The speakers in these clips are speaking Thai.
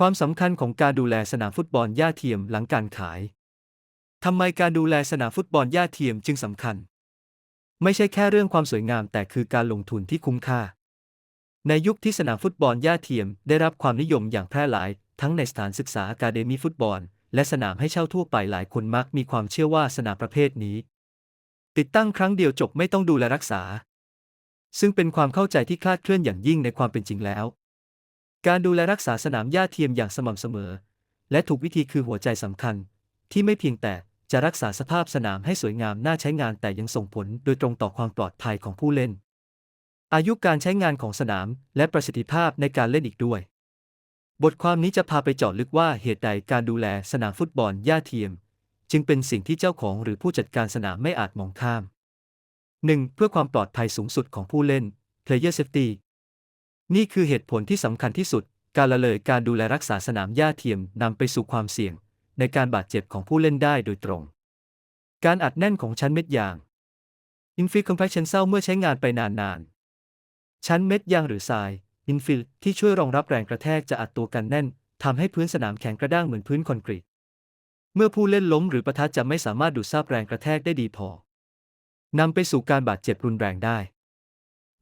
ความสำคัญของการดูแลสนามฟุตบอลหญ้าเทียมหลังการขาย ทำไมการดูแลสนามฟุตบอลหญ้าเทียมจึงสำคัญ ไม่ใช่แค่เรื่องความสวยงามแต่คือการลงทุนที่คุ้มค่า ในยุคที่สนามฟุตบอลหญ้าเทียมได้รับความนิยมอย่างแพร่หลาย ทั้งในสถานศึกษาอาคาเดมีฟุตบอล และสนามให้เช่าทั่วไปหลายคนมักมีความเชื่อว่าสนามประเภทนี้ ติดตั้งครั้งเดียวจบไม่ต้องดูแลรักษา ซึ่งเป็นความเข้าใจที่คลาดเคลื่อนอย่างยิ่งในความเป็นจริงแล้ว การดูแลรักษาสนามหญ้าเทียมอย่างสม่ำเสมอ และถูกวิธีคือหัวใจสำคัญ ที่ไม่เพียงแต่จะรักษาสภาพสนามให้สวยงามน่าใช้งานแต่ยังส่งผลโดยตรงต่อความปลอดภัยของผู้เล่น อายุการใช้งานของสนามและประสิทธิภาพในการเล่นอีกด้วย บทความนี้จะพาไปเจาะลึกว่าเหตุใดการดูแลสนามฟุตบอลหญ้าเทียม จึงเป็นสิ่งที่เจ้าของหรือผู้จัดการสนามไม่อาจมองข้าม 1. เพื่อความปลอดภัยสูงสุดของผู้เล่น Player Safety นี่คือเหตุผลที่สำคัญที่สุด การละเลยการดูแลรักษาสนามหญ้าเทียมนำไปสู่ความเสี่ยง ในการบาดเจ็บของผู้เล่นได้โดยตรง การอัดแน่นของชั้นเม็ดยาง Infill Compaction เศร้าเมื่อใช้งานไปนานๆ ชั้นเม็ดยางหรือทราย Infill ที่ช่วยรองรับแรงกระแทกจะอัดตัวกันแน่นทำให้พื้นสนามแข็งกระด้างเหมือนพื้นคอนกรีต เมื่อผู้เล่นล้มหรือประทัดจะไม่สามารถดูดซับแรงกระแทกได้ดีพอนำไปสู่การบาดเจ็บรุนแรงได้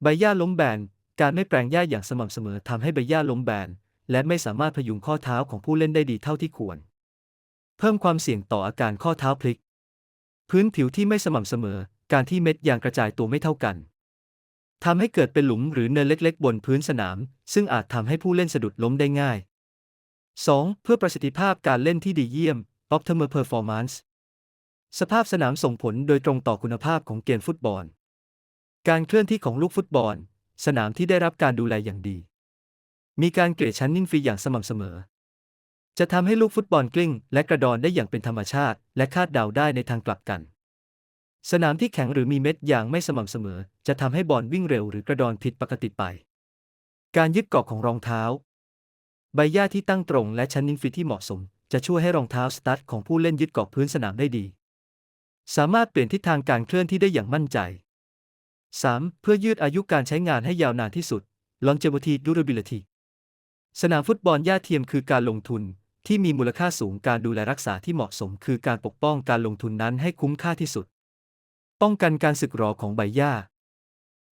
ใบหญ้าล้มแบน การไม่แปลงหญ้าอย่างสม่ำเสมอทำให้ใบหญ้าล้มแบน และไม่สามารถพยุงข้อเท้าของผู้เล่นได้ดีเท่าที่ควร เพิ่มความเสี่ยงต่ออาการข้อเท้าพลิก พื้นผิวที่ไม่สม่ำเสมอ การที่เม็ดยางกระจายตัวไม่เท่ากันทำให้เกิดเป็นหลุมหรือเนินเล็ก ๆ บนพื้นสนาม ซึ่งอาจทำให้ผู้เล่นสะดุดล้มได้ง่าย 2. เพื่อประสิทธิภาพการเล่นที่ดีเยี่ยม Optimal Performance สภาพสนามส่งผลโดยตรงต่อคุณภาพของเกมฟุตบอล การเคลื่อนที่ของลูกฟุตบอล สนามที่ได้รับการดูแลอย่างดี มีการเกลี่ยชั้นนิ่งฟรีอย่างสม่ำเสมอ จะทำให้ลูกฟุตบอลกลิ้ง และกระดอนได้อย่างเป็นธรรมชาติ และคาดเดาได้ในทางกลับกัน สนามที่แข็งหรือมีเม็ดยางไม่สม่ำเสมอ จะทำให้บอลวิ่งเร็วหรือกระดอนผิดปกติไป การยึดเกาะของรองเท้า ใบหญ้าที่ตั้งตรงและชั้นนิ่งฟรีที่เหมาะสม จะช่วยให้รองเท้าสตั๊ดของผู้เล่นยึดเกาะพื้นสนามได้ดี สามารถเปลี่ยนทิศทางการเคลื่อนที่ได้อย่างมั่นใจ 3. เพื่อยืดอายุการใช้งานให้ยาวนานที่สุด longevity durability สนามฟุตบอลหญ้าเทียมคือการลงทุนที่มีมูลค่าสูงการดูแลรักษาที่เหมาะสม คือการปกป้องการลงทุนนั้นให้คุ้มค่าที่สุด ป้องกันการสึกหรอของใบหญ้า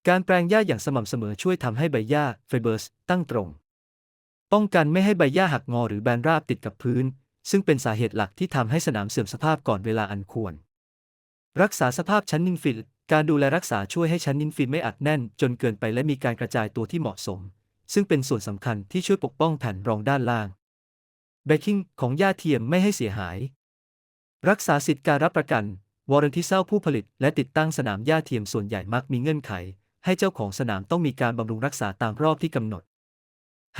การแปลงหญ้าอย่างสม่ำเสมอช่วยทำให้ใบหญ้าไฟเบอร์สตั้งตรง ป้องกันไม่ให้ใบหญ้าหักงอหรือแบนราบติดกับพื้น ซึ่งเป็นสาเหตุหลักที่ทำให้สนามเสื่อมสภาพก่อนเวลาอันควร รักษาสภาพชั้นนินฟิล การดูแลรักษาช่วยให้ชั้นนินฟิลไม่อัดแน่น จนเกินไปและมีการกระจายตัวที่เหมาะสม ซึ่งเป็นส่วนสำคัญที่ช่วยปกป้องแผ่นรองด้านล่างเบคกิ้งของหญ้าเทียมไม่ให้เสียหาย รักษาสิทธิการรับประกันวอร์เรนที่เศร้าผู้ผลิต และติดตั้งสนามหญ้าเทียมส่วนใหญ่มักมีเงื่อนไข ให้เจ้าของสนามต้องมีการบำรุงรักษาตามรอบที่กำหนด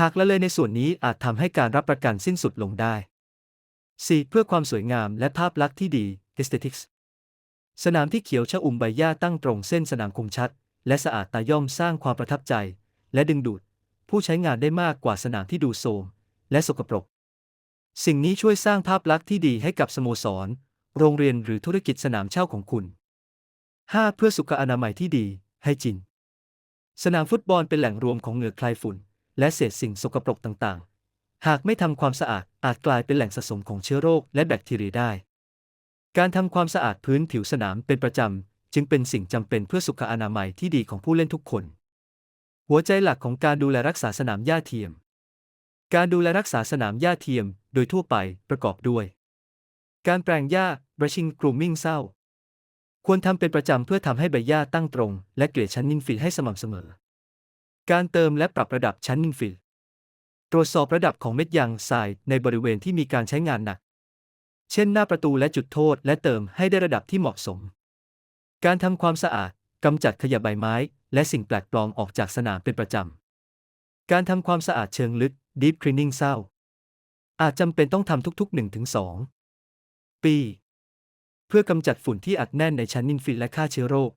หากละเลยในส่วนนี้อาจทำให้การรับประกันสิ้นสุดลงได้ 4. เพื่อความสวยงามและภาพลักษณ์ที่ดี aesthetics สนามที่เขียวชอุ่มใบหญ้าตั้งตรงเส้นสนามคมชัด และสะอาดตาย่อมสร้างความประทับใจ และดึงดูด ผู้ใช้งานได้มากกว่าสนามที่ดูโทรมและสกปรก สิ่งนี้ช่วยสร้างภาพลักษณ์ที่ดีให้กับสโมสร โรงเรียนหรือธุรกิจสนามเช่าของคุณ 5. เพื่อสุขอนามัยที่ดี ให้จิน สนามฟุตบอลเป็นแหล่งรวมของเหงื่อคลายฝุ่น และเศษสิ่งสกปรกต่างๆ หากไม่ทำความสะอาดอาจกลายเป็นแหล่งสะสมของเชื้อโรคและแบคทีเรียได้ การทำความสะอาดพื้นผิวสนามเป็นประจำ จึงเป็นสิ่งจำเป็นเพื่อสุขอนามัยที่ดีของผู้เล่นทุกคน หัวใจหลักของการดูแลรักษาสนามหญ้าเทียม การดูแลรักษาสนามหญ้าเทียม โดยทั่วไปประกอบด้วย การแปลงหญ้า brushing grooming เศร้า ควรทำเป็นประจำเพื่อทำให้ใบหญ้าตั้งตรง และเกลี่ยชั้นนินฟิลให้สม่ำเสมอ การเติมและปรับระดับชั้นนินฟิลตรวจสอบระดับของเม็ดยางทรายในบริเวณที่มีการใช้งานหนัก เช่นหน้าประตูและจุดโทษและเติมให้ได้ระดับที่เหมาะสม การทำความสะอาดกำจัดขยะใบไม้ และสิ่งแปลกปลอมออกจากสนามเป็นประจำ การทำความสะอาดเชิงลึก deep cleaning เศร้า อาจจำเป็นต้องทำทุกๆ 1-2 ปี เพื่อกำจัดฝุ่นที่อัดแน่นในชั้นนินฟิลและฆ่าเชื้อโรค